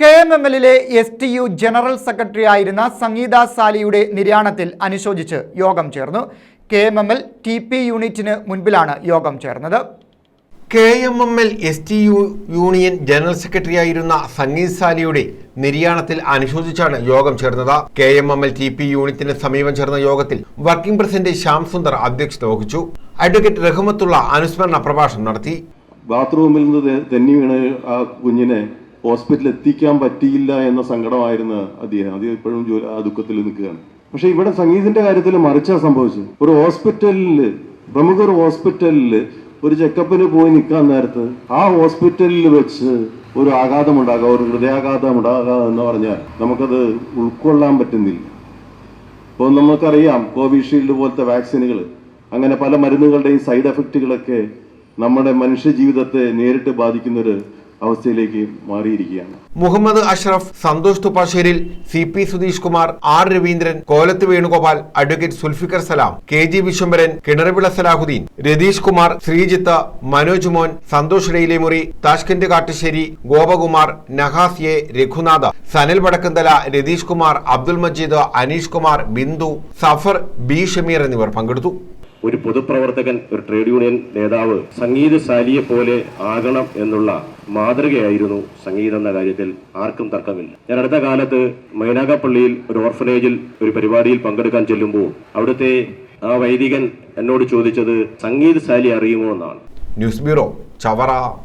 K M M എല്ലിലെ S T U general secretary ആയിരുന്ന സംഗീത സാലിയുടെ നിര്യാണത്തിൽ അനുശോചിച്ച് യോഗം ചേർന്നു. K M M L T P യൂണിറ്റിന് മുൻപിലാണ് യോഗം ചേർന്നത്. K M M L S T U union general secretary ആയിരുന്ന സംഗീത് സാലിയുടെ നിര്യാണത്തിൽ അനുശോചിച്ചാണ് യോഗം ചേർന്നത്. K M M L T P യൂണിറ്റിന് സമീപം ചേർന്ന യോഗത്തിൽ വർക്കിംഗ് പ്രസിഡന്റ് ശ്യാം സുന്ദർ അധ്യക്ഷത വഹിച്ചു. അഡ്വക്കേറ്റ് റഹ്മത്തുള്ള അനുസ്മരണ പ്രഭാഷണം നടത്തി. ബാത്റൂമിൽ നിന്ന് തെന്നി വീണ് ആ കുഞ്ഞിനെ ഹോസ്പിറ്റലിൽ എത്തിക്കാൻ പറ്റിയില്ല എന്ന സങ്കടമായിരുന്നു അദ്ദേഹം. അദ്ദേഹം ഇപ്പോഴും ആ ദുഃഖത്തിൽ നിൽക്കുകയാണ്. പക്ഷെ ഇവിടെ സംഗീതിന്റെ കാര്യത്തിൽ മറിച്ചാ സംഭവിച്ചത്. ഒരു ഹോസ്പിറ്റലിൽ പ്രമുഖർ ഹോസ്പിറ്റലിൽ ഒരു ചെക്കപ്പിന് പോയി നിൽക്കാൻ നേരത്ത് ആ ഹോസ്പിറ്റലിൽ വെച്ച് ഒരു ആഘാതം ഉണ്ടാകാം ഒരു ഹൃദയാഘാതം ഉണ്ടാകാം എന്ന് പറഞ്ഞാൽ നമുക്കത് ഉൾക്കൊള്ളാൻ പറ്റുന്നില്ല. ഇപ്പോൾ നമുക്കറിയാം കോവിഷീൽഡ് പോലത്തെ വാക്സിനുകൾ അങ്ങനെ പല മരുന്നുകളുടെയും സൈഡ് എഫക്റ്റുകളൊക്കെ നമ്മുടെ മനുഷ്യ ജീവിതത്തെ നേരിട്ട് ബാധിക്കുന്ന ഒരു അവസ്ഥയിലേക്ക് മാറിയിരിക്കുകയാണ്. Muhammad Ashraf Santhosh തുപ്പാശ്ശേരിൽ C P Sudheesh Kumar R Raveendran Kolath Venugopal advocate Zulfikar Salam K G Vishwambharan Kinaravila Salahuddeen Ratheesh Kumar Sreejith Manoj Mon Santhosh Railemuri Tashkent Kattusseri Gopakumar Nahas A Raghunatha Sanal Vadakkanthala Ratheesh Kumar Abdul Majeed Aneesh Kumar Bindu Safar B Shameer എന്നിവർ പങ്കെടുത്തു. ഒരു പൊതുപ്രവർത്തകൻ ഒരു trade union നേതാവ് സംഗീത ശാലിയെ പോലെ ആകണം എന്നുള്ള മാതൃകയായിരുന്നു സംഗീതം എന്ന കാര്യത്തിൽ ആർക്കും തർക്കമില്ല. ഞാൻ അടുത്ത കാലത്ത് മൈനാകപ്പള്ളിയിൽ ഒരു ഓർഫനേജിൽ ഒരു പരിപാടിയിൽ പങ്കെടുക്കാൻ ചെല്ലുമ്പോൾ അവിടുത്തെ ആ വൈദികൻ എന്നോട് ചോദിച്ചത് സംഗീത ശാലി അറിയുമോ? എന്നാണ്. News bureau Chavara.